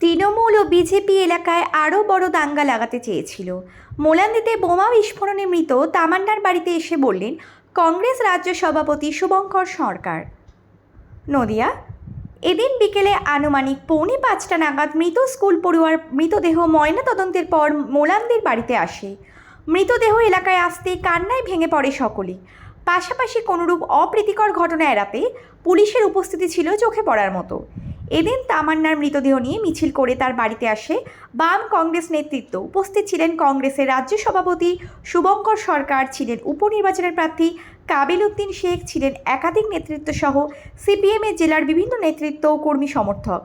তৃণমূল ও BJP এলাকায় আরও বড় দাঙ্গা লাগাতে চেয়েছিল। মোলান্দিতে বোমা বিস্ফোরণে মৃত তামান্নার বাড়িতে এসে বললেন, কংগ্রেস রাজ্য সভাপতি শুভঙ্কর সরকার। নদিয়া, এদিন বিকেলে আনুমানিক পৌনে পাঁচটা নাগাদ মৃত স্কুল পড়ুয়ার মৃতদেহ ময়নাতদন্তের পর মোলান্দির বাড়িতে আসে। মৃতদেহ এলাকায় আসতে কান্নায় ভেঙে পড়ে সকলে। পাশাপাশি কোনোরূপ অপ্রীতিকর ঘটনা এড়াতে পুলিশের উপস্থিতি ছিল চোখে পড়ার মতো। এদিন তামান্নার মৃতদেহ নিয়ে মিছিল করে তার বাড়িতে আসে বাম কংগ্রেস নেতৃত্ব। উপস্থিত ছিলেন কংগ্রেসের রাজ্য সভাপতি শুভঙ্কর সরকার, ছিলেন উপনির্বাচনের প্রার্থী কাবিল উদ্দিন শেখ, ছিলেন একাধিক নেতৃত্ব সহ সিপিএমের জেলার বিভিন্ন নেতৃত্ব ও কর্মী সমর্থক।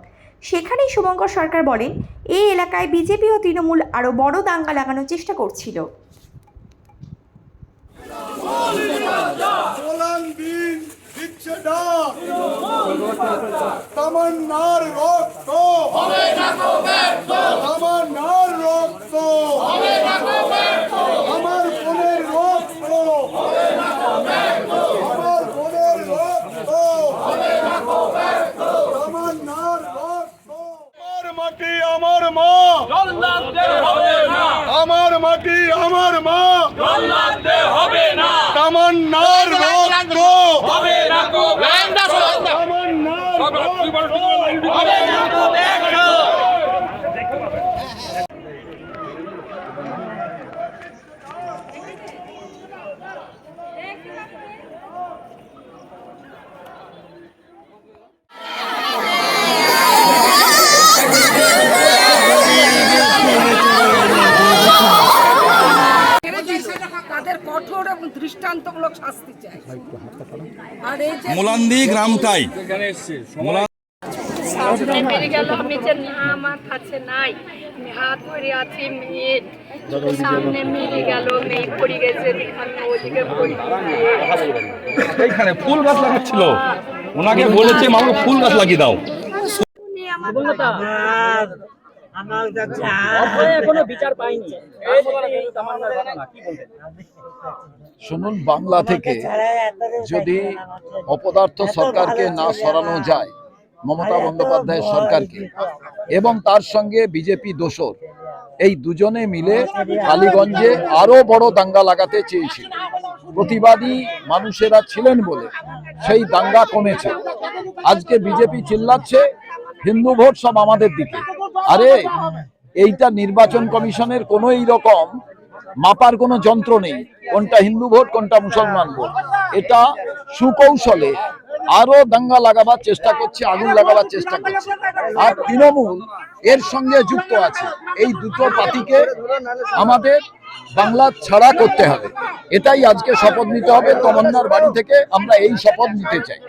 সেখানেই শুভঙ্কর সরকার বলেন, এই এলাকায় বিজেপি ও তৃণমূল আরও বড় দাঙ্গা লাগানোর চেষ্টা করছিল। সোলান দিন দিচ্ছে ডাক তামান্নার রক্ত। হবে না কো ব্যর্থ তামান্নার রক্ত। হবে না কো ব্যর্থ আমার বোনের রক্ত। হবে না কো ব্যর্থ আমার বোনের রক্ত। হবে না কো ব্যর্থ তামান্নার রক্ত। আমার মাটি আমার মা। জল্লাদে হবে না। আমার মাটি আমার মা জল্লাদে হবে না তামান্নার রক্ত হবে না কো ব্যর্থ তামান্নার রক্ত হবে না কো ব্যর্থ তাদের কঠোর এবং দৃষ্টান্তমূলক শাস্তি চাই। আর এই যে মোলান্দি গ্রামটাই। সামনে গেল আমি যে না আমার কাছে নাই। আমি হাত ধরে আছি মেয়ের। সামনে মেরে গেল মেয়ে পড়ে গেছে এখানে ওদিকে পড়ে এইখানে ফুল গাছ লাগাচ্ছিল ওনাকে বলেছে মানুষ ফুল গাছ লাগিয়ে দাও। শুনুন বাংলা থেকে যদি অপদার্থ সরকারকে না সরানো যায় মমতা বন্দ্যোপাধ্যায়ের সরকারকে এবং তার সঙ্গে বিজেপি দোসর এই দুজনে মিলে কালীগঞ্জে আরও বড় দাঙ্গা লাগাতে চেয়েছিল। প্রতিবাদী মানুষেরা ছিলেন বলে সেই দাঙ্গা কমেছে। আজকে বিজেপি চিল্লাচ্ছে হিন্দু ভোট সব আমাদের দিকে। আরে, এইটা নির্বাচন কমিশনের কোনো রকম মাপার কোনো যন্ত্র নেই। কোনটা হিন্দু ভোট, কোনটা মুসলমান ভোট। এটা সুকৌশলে আরও দাঙ্গা লাগাবার চেষ্টা করছে, আগুন লাগাবার চেষ্টা করছে। আর তৃণমূল এর সঙ্গে যুক্ত আছে। এই দুটো পার্টিকে আমাদের বাংলা ছাড়া করতে হবে। এটাই আজকে শপথ নিতে হবে। তমন্নার বাড়ি থেকে আমরা এই শপথ নিতে চাই।